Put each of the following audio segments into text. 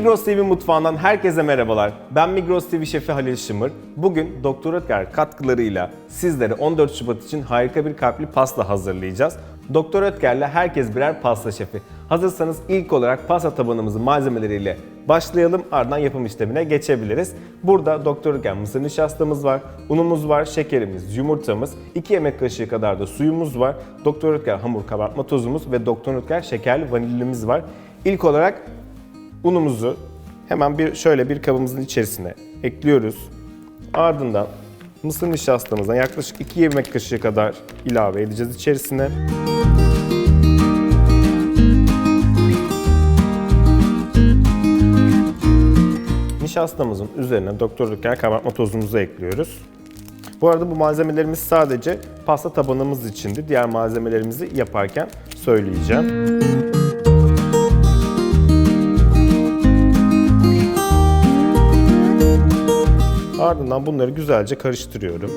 Migros TV mutfağından herkese merhabalar. Ben Migros TV şefi Halil Şımır. Bugün Doktor Ötker katkılarıyla sizlere 14 Şubat için harika bir kalpli pasta hazırlayacağız. Doktor Ötker'le herkes birer pasta şefi. Hazırsanız ilk olarak pasta tabanımızın malzemeleriyle başlayalım. Ardından yapım işlemine geçebiliriz. Burada Doktor Ötker mısır nişastamız var, unumuz var, şekerimiz, yumurtamız, 2 yemek kaşığı kadar da suyumuz var. Doktor Ötker hamur kabartma tozumuz ve Doktor Ötker şekerli vanilyimiz var. İlk olarak Unumuzu hemen bir şöyle bir kabımızın içerisine ekliyoruz. Ardından mısır nişastamızdan yaklaşık 2 yemek kaşığı kadar ilave edeceğiz içerisine. Nişastamızın üzerine Doktor Ülker kabartma tozumuzu ekliyoruz. Bu arada bu malzemelerimiz sadece pasta tabanımız içindi. Diğer malzemelerimizi yaparken söyleyeceğim. Ardından bunları güzelce karıştırıyorum.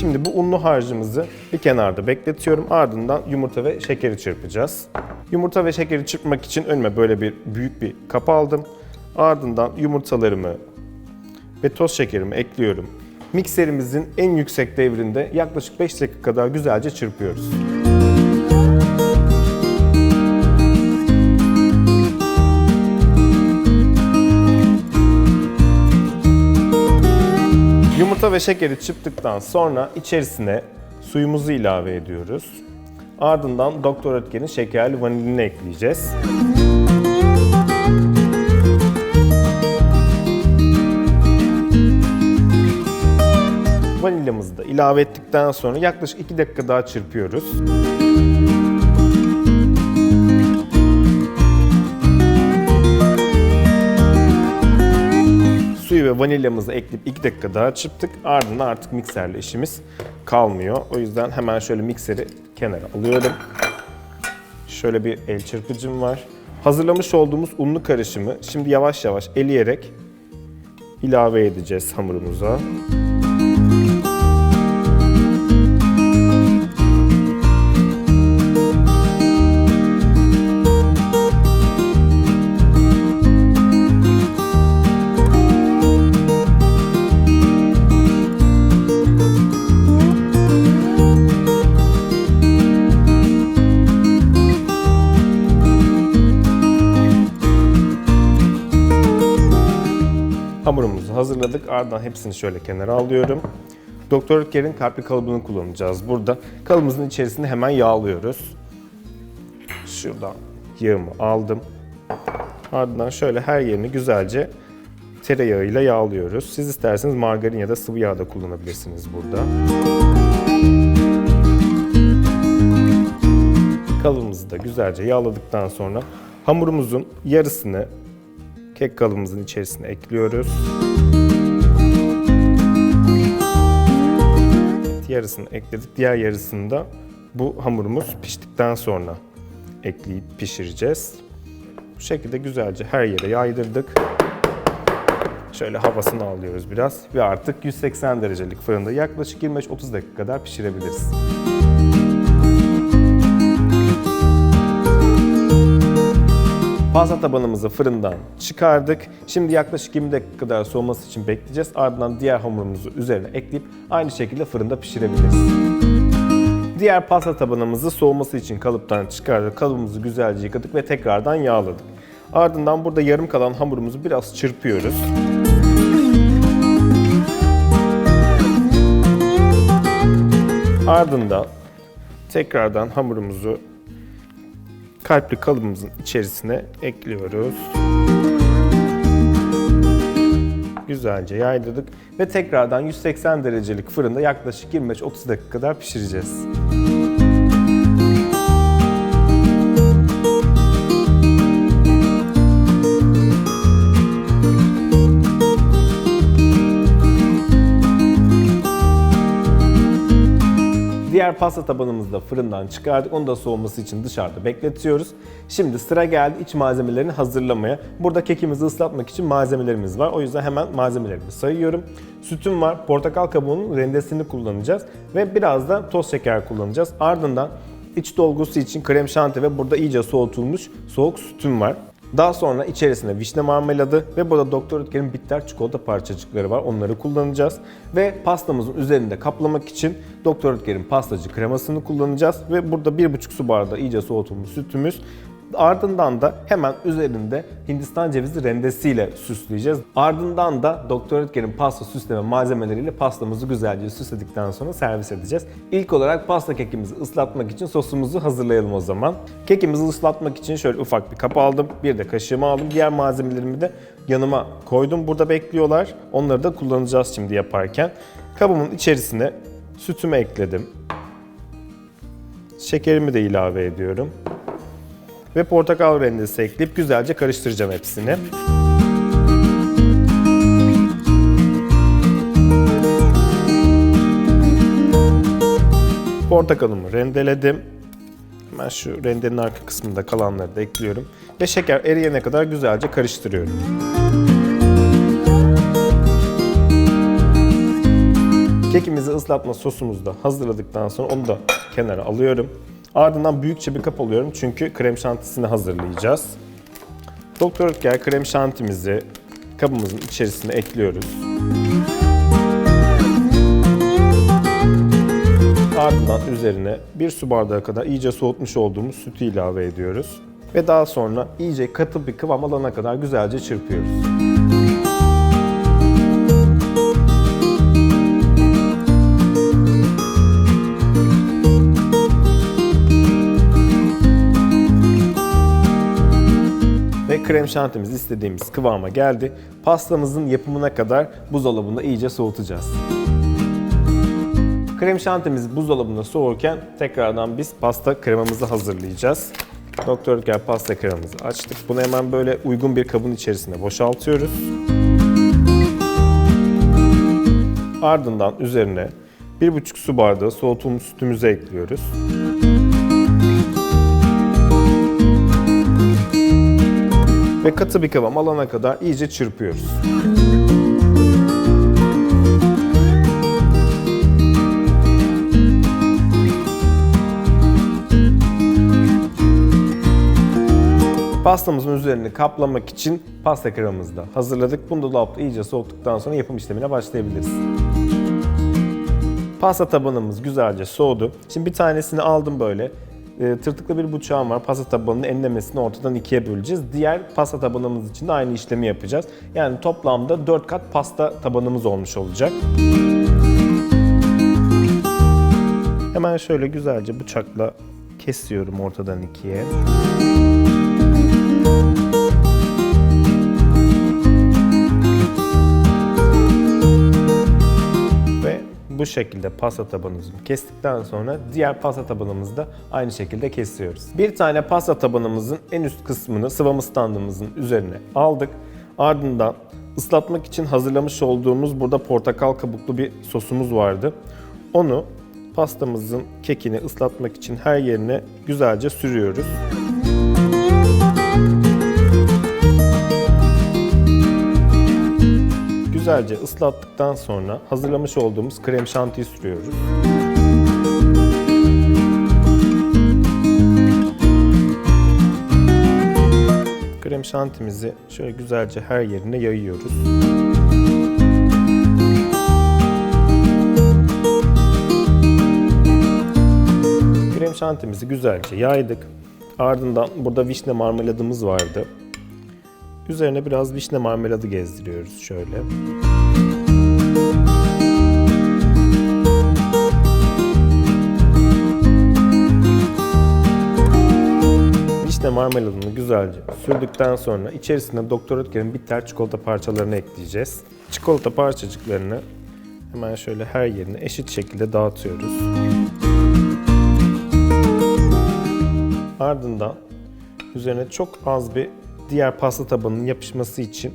Şimdi bu unlu harcımızı bir kenarda bekletiyorum. Ardından yumurta ve şekeri çırpacağız. Yumurta ve şekeri çırpmak için önüme böyle bir büyük bir kap aldım. Ardından yumurtalarımı ve toz şekerimi ekliyorum. Mikserimizin en yüksek devrinde yaklaşık 5 dakika kadar güzelce çırpıyoruz. Yumurta ve şekeri çırptıktan sonra içerisine suyumuzu ilave ediyoruz. Ardından Doktor Ötker'in şekerli vanilini ekleyeceğiz. Vanilyamızı da ilave ettikten sonra yaklaşık 2 dakika daha çırpıyoruz. Ve vanilyamızı ekleyip 2 dakika daha çırptık. Ardından artık mikserle işimiz kalmıyor. O yüzden hemen şöyle mikseri kenara alıyorum. Şöyle bir el çırpıcım var. Hazırlamış olduğumuz unlu karışımı şimdi yavaş yavaş eleyerek ilave edeceğiz hamurumuza. Hamurumuzu hazırladık. Ardından hepsini şöyle kenara alıyorum. Doktor Ülker'in kalpli kalıbını kullanacağız burada. Kalıbımızın içerisinde hemen yağlıyoruz. Şuradan yağımı aldım. Ardından şöyle her yerini güzelce tereyağıyla yağlıyoruz. Siz isterseniz margarin ya da sıvı yağ da kullanabilirsiniz burada. Kalıbımızı da güzelce yağladıktan sonra hamurumuzun yarısını kek kalıbımızın içerisine ekliyoruz. Yarısını ekledik. Diğer yarısını da bu hamurumuz piştikten sonra ekleyip pişireceğiz. Bu şekilde güzelce her yere yaydırdık. Şöyle havasını alıyoruz biraz ve artık 180 derecelik fırında yaklaşık 25-30 dakika kadar pişirebiliriz. Pasta tabanımızı fırından çıkardık. Şimdi yaklaşık 20 dakika kadar soğuması için bekleyeceğiz. Ardından diğer hamurumuzu üzerine ekleyip aynı şekilde fırında pişirebiliriz. Diğer pasta tabanımızı soğuması için kalıptan çıkardık. Kalıbımızı güzelce yıkadık ve tekrardan yağladık. Ardından burada yarım kalan hamurumuzu biraz çırpıyoruz. Ardından tekrardan hamurumuzu kalpli kalıbımızın içerisine ekliyoruz. Güzelce yaydırdık ve tekrardan 180 derecelik fırında yaklaşık 25-30 dakika kadar pişireceğiz. Diğer pasta tabanımızı da fırından çıkardık. Onu da soğuması için dışarıda bekletiyoruz. Şimdi sıra geldi iç malzemelerini hazırlamaya. Burada kekimizi ıslatmak için malzemelerimiz var. O yüzden hemen malzemelerimi sayıyorum. Sütüm var, portakal kabuğunun rendesini kullanacağız ve biraz da toz şeker kullanacağız. Ardından İç dolgusu için krem şanti ve burada iyice soğutulmuş soğuk sütüm var. Daha sonra içerisinde vişne marmeladı ve burada Doktor Ötker'in bitter çikolata parçacıkları var. Onları kullanacağız. Ve pastamızın üzerinde kaplamak için Doktor Ötker'in pastacı kremasını kullanacağız. Ve burada 1,5 su bardağı iyice soğutulmuş sütümüz. Ardından da hemen üzerinde Hindistan cevizi rendesiyle süsleyeceğiz. Ardından da Doktor Ötker'in pasta süsleme malzemeleriyle pastamızı güzelce süsledikten sonra servis edeceğiz. İlk olarak pasta kekimizi ıslatmak için sosumuzu hazırlayalım o zaman. Kekimizi ıslatmak için şöyle ufak bir kap aldım. Bir de kaşığımı aldım. Diğer malzemelerimi de yanıma koydum. Burada bekliyorlar. Onları da kullanacağız şimdi yaparken. Kabımın içerisine sütümü ekledim. Şekerimi de ilave ediyorum ve portakal rendesi ekleyip güzelce karıştıracağım hepsini. Portakalımı rendeledim. Hemen şu rendenin arka kısmında kalanları da ekliyorum. Ve şeker eriyene kadar güzelce karıştırıyorum. Kekimizi ıslatma sosumuzu da hazırladıktan sonra onu da kenara alıyorum. Ardından büyükçe bir kap alıyorum çünkü krem şantisini hazırlayacağız. Doktor Ötker krem şantimizi kabımızın içerisine ekliyoruz. Ardından üzerine bir su bardağı kadar iyice soğutmuş olduğumuz sütü ilave ediyoruz. Ve daha sonra iyice katı bir kıvam alana kadar güzelce çırpıyoruz. Krem şantimiz istediğimiz kıvama geldi. Pastamızın yapımına kadar buzdolabında iyice soğutacağız. Krem şantimiz buzdolabında soğurken tekrardan biz pasta kremamızı hazırlayacağız. Doktor Ötker pasta kremamızı açtık. Bunu hemen böyle uygun bir kabın içerisine boşaltıyoruz. Ardından üzerine 1,5 su bardağı soğutulmuş sütümüzü ekliyoruz. Ve katı bir kıvam alana kadar iyice çırpıyoruz. Pastamızın üzerini kaplamak için pasta kremamızı da hazırladık. Bunu da dolapta iyice soğuttuktan sonra yapım işlemine başlayabiliriz. Pasta tabanımız güzelce soğudu. Şimdi bir tanesini aldım böyle. E, tırtıklı bir bıçağım var. Pasta tabanının enlemesini ortadan ikiye böleceğiz. Diğer pasta tabanımız için de aynı işlemi yapacağız. Yani toplamda 4 kat pasta tabanımız olmuş olacak. Hemen şöyle güzelce bıçakla kesiyorum ortadan ikiye. Şekilde pasta tabanımızı kestikten sonra diğer pasta tabanımızı da aynı şekilde kesiyoruz. Bir tane pasta tabanımızın en üst kısmını sıvamı standımızın üzerine aldık. Ardından ıslatmak için hazırlamış olduğumuz burada portakal kabuklu bir sosumuz vardı. Onu pastamızın kekini ıslatmak için her yerine güzelce sürüyoruz. Güzelce ıslattıktan sonra hazırlamış olduğumuz krem şantiyi sürüyoruz. Krem şantimizi şöyle güzelce her yerine yayıyoruz. Krem şantimizi güzelce yaydık. Ardından burada vişne marmeladımız vardı. Üzerine biraz vişne marmeladı gezdiriyoruz şöyle. Vişne marmeladını güzelce sürdükten sonra içerisine Doktor Ötker'in bitter çikolata parçalarını ekleyeceğiz. Çikolata parçacıklarını hemen şöyle her yerine eşit şekilde dağıtıyoruz. Ardından üzerine çok az bir diğer pasta tabanının yapışması için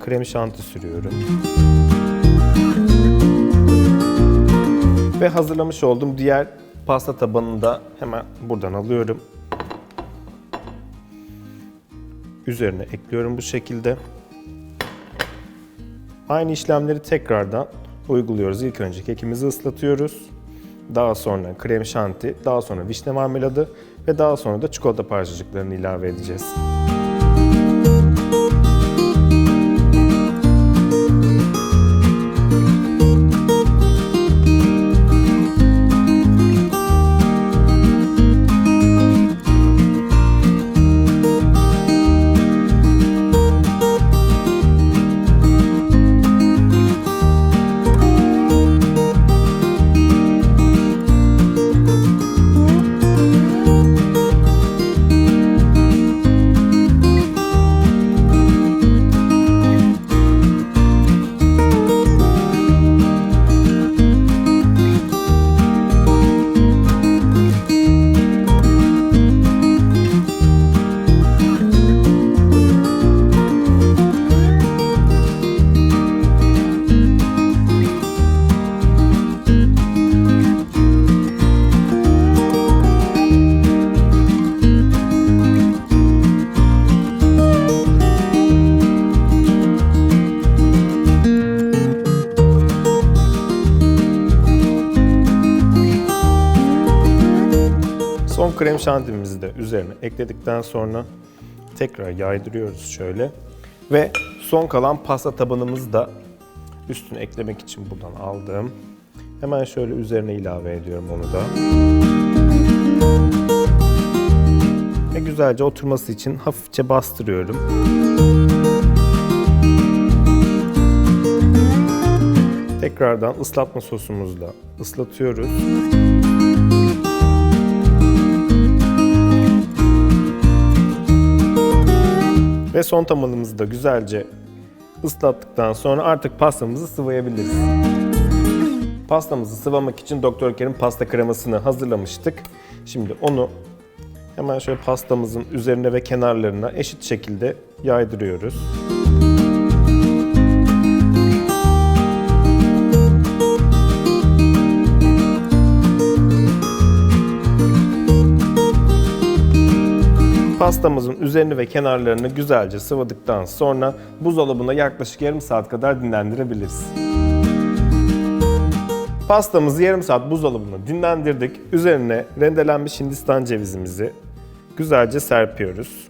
krem şanti sürüyorum. Ve hazırlamış olduğum diğer pasta tabanını da hemen buradan alıyorum. Üzerine ekliyorum bu şekilde. Aynı işlemleri tekrardan uyguluyoruz. İlk önce kekimizi ıslatıyoruz. daha sonra krem şanti, daha sonra vişne marmeladı ve daha sonra da çikolata parçacıklarını ilave edeceğiz. Krem şantimizi de üzerine ekledikten sonra tekrar yaydırıyoruz şöyle. Ve son kalan pasta tabanımızı da üstüne eklemek için buradan aldım. Hemen şöyle üzerine ilave ediyorum onu da. Ve güzelce oturması için hafifçe bastırıyorum. Tekrardan ıslatma sosumuzla ıslatıyoruz. Son tabanımızı da güzelce ıslattıktan sonra artık pastamızı sıvayabiliriz. Pastamızı sıvamak için Dr. Ker'in pasta kremasını hazırlamıştık. Şimdi onu hemen şöyle pastamızın üzerine ve kenarlarına eşit şekilde yaydırıyoruz. Pastamızın üzerini ve kenarlarını güzelce sıvadıktan sonra buzdolabında yaklaşık yarım saat kadar dinlendirebiliriz. Pastamızı yarım saat buzdolabında dinlendirdik. Üzerine rendelenmiş hindistan cevizimizi güzelce serpiyoruz.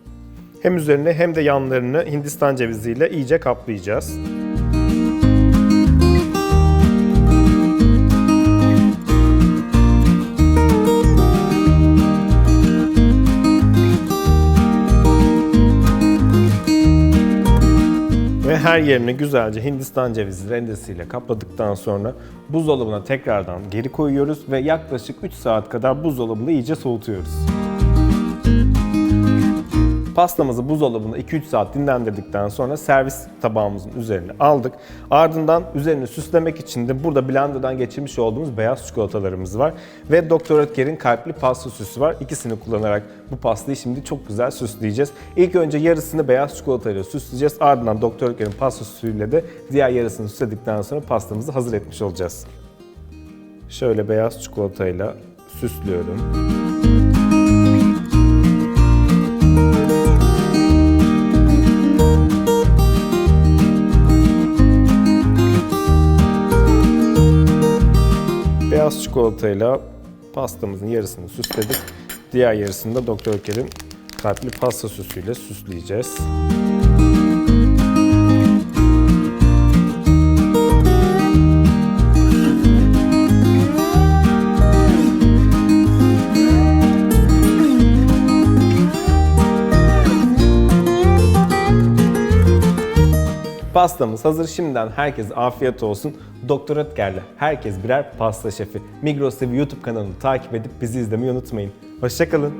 Hem üzerine hem de yanlarını hindistan ceviziyle iyice kaplayacağız. Her yerini güzelce Hindistan cevizi rendesiyle kapladıktan sonra buzdolabına tekrardan geri koyuyoruz ve yaklaşık 3 saat kadar buzdolabında iyice soğutuyoruz. Pastamızı buzdolabında 2-3 saat dinlendirdikten sonra servis tabağımızın üzerine aldık. Ardından üzerini süslemek için de burada blenderdan geçirmiş olduğumuz beyaz çikolatalarımız var. Ve Dr. Oetker'in kalpli pasta süsü var. İkisini kullanarak bu pastayı şimdi çok güzel süsleyeceğiz. İlk önce yarısını beyaz çikolatayla süsleyeceğiz. Ardından Dr. Oetker'in pasta süsüyle de diğer yarısını süsledikten sonra pastamızı hazır etmiş olacağız. Şöyle beyaz çikolatayla süslüyorum. Çikolatayla pastamızın yarısını süsledik. Diğer yarısını da Dr. Oetker'in kalpli pasta süsüyle süsleyeceğiz. Pastamız hazır. Şimdiden herkese afiyet olsun. Doktor Ötker'le herkes birer pasta şefi. Migros TV YouTube kanalını takip edip bizi izlemeyi unutmayın. Hoşçakalın.